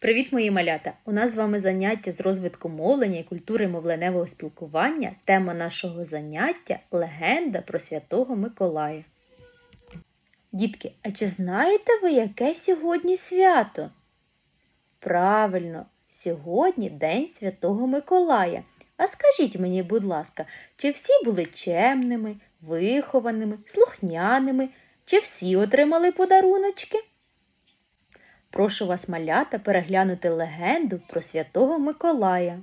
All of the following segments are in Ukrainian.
Привіт, мої малята! У нас з вами заняття з розвитку мовлення і культури мовленевого спілкування. Тема нашого заняття легенда про святого Миколая. Дітки, а чи знаєте ви, яке сьогодні свято? Правильно, сьогодні День Святого Миколая. А скажіть мені, будь ласка, чи всі були чемними, вихованими, слухняними, чи всі отримали подаруночки? Прошу вас, малята, переглянути легенду про святого Миколая.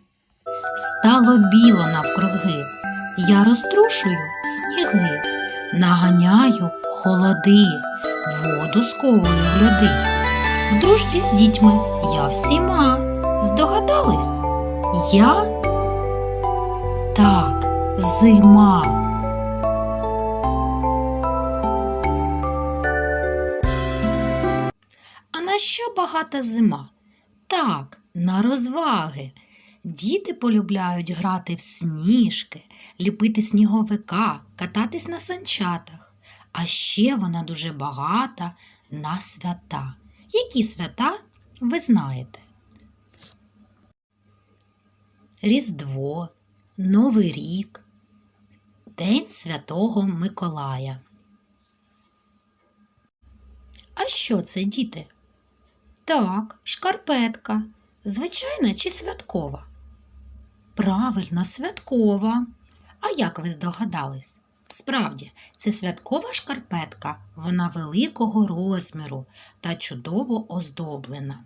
Стало біло навкруги, я розтрушую сніги, наганяю холоди, воду сковую в льоди. В дружбі з дітьми я всіма. Здогадались? Я так, зима. На що багата зима? Так, на розваги. Діти полюбляють грати в сніжки, ліпити сніговика, кататись на санчатах. А ще вона дуже багата на свята. Які свята ви знаєте? Різдво, Новий рік, День Святого Миколая. А що це, діти? Так, шкарпетка. Звичайна чи святкова? Правильно, святкова. А як ви здогадались? Справді, це святкова шкарпетка, вона великого розміру та чудово оздоблена.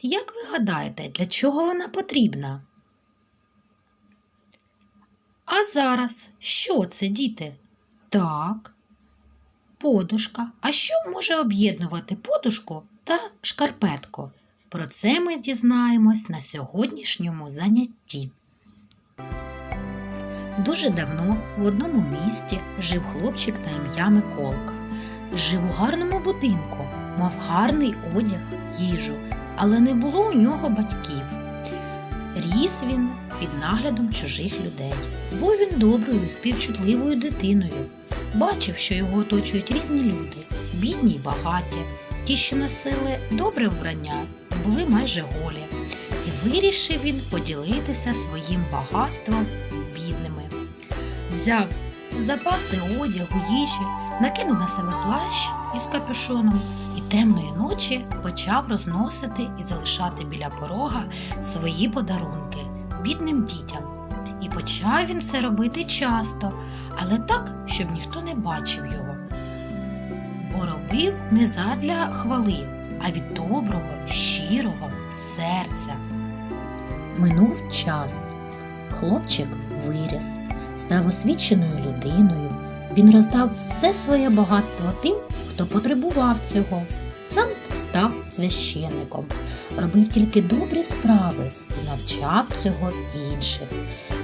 Як ви гадаєте, для чого вона потрібна? А зараз що це, діти? Так, подушка. А що може об'єднувати подушку та шкарпетку? Про це ми дізнаємось на сьогоднішньому занятті. Дуже давно в одному місті жив хлопчик на ім'я Миколка. Жив у гарному будинку, мав гарний одяг, їжу, але не було у нього батьків. Ріс він під наглядом чужих людей. Був він доброю, співчутливою дитиною. Бачив, що його оточують різні люди, бідні й багаті, ті, що носили добре вбрання, були майже голі. І вирішив він поділитися своїм багатством з бідними. Взяв запаси одягу, їжі, накинув на себе плащ із капюшоном і темної ночі почав розносити і залишати біля порога свої подарунки бідним дітям. І почав він це робити часто, але так, щоб ніхто не бачив його. Бо робив не задля хвали, а від доброго, щирого серця. Минув час. Хлопчик виріс, став освіченою людиною. Він роздав все своє багатство тим, хто потребував цього. Сам став священником, робив тільки добрі справи і навчав цього інших.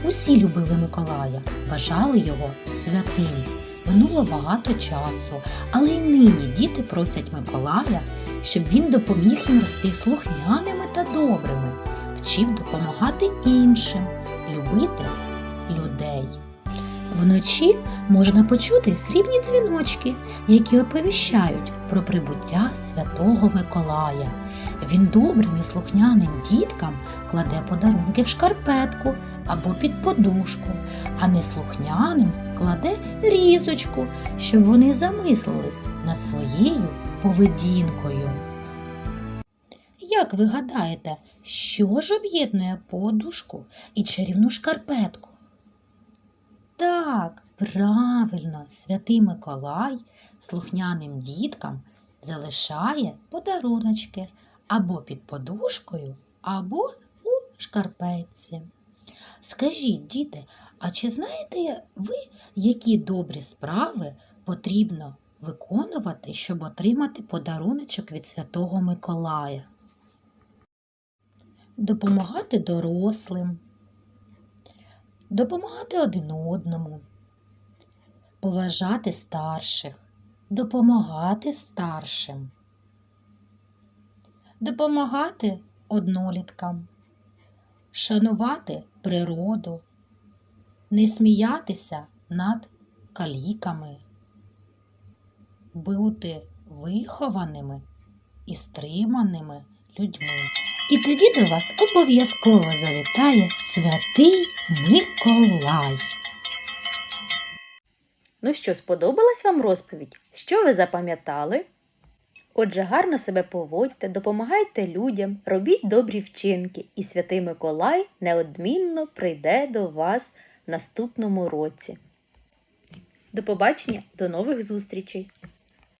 Усі любили Миколая, вважали його святим. Минуло багато часу, але й нині діти просять Миколая, щоб він допоміг їм рости слухняними та добрими, вчив допомагати іншим, любити людей. Вночі можна почути срібні дзвіночки, які оповіщають про прибуття святого Миколая. Він добрим і слухняним діткам кладе подарунки в шкарпетку або під подушку, а неслухняним кладе різочку, щоб вони замислились над своєю поведінкою. Як ви гадаєте, що ж об'єднує подушку і чарівну шкарпетку? Так, правильно, святий Миколай слухняним діткам залишає подаруночки або під подушкою, або у шкарпетці. Скажіть, діти, а чи знаєте ви, які добрі справи потрібно виконувати, щоб отримати подаруночок від Святого Миколая? Допомагати дорослим, допомагати один одному, поважати старших, допомагати старшим, допомагати одноліткам, шанувати природу, не сміятися над каліками, бути вихованими і стриманими людьми. І тоді до вас обов'язково завітає святий Миколай. Ну що, сподобалась вам розповідь? Що ви запам'ятали? Отже, гарно себе поводьте, допомагайте людям, робіть добрі вчинки, і святий Миколай неодмінно прийде до вас наступному році. До побачення, до нових зустрічей!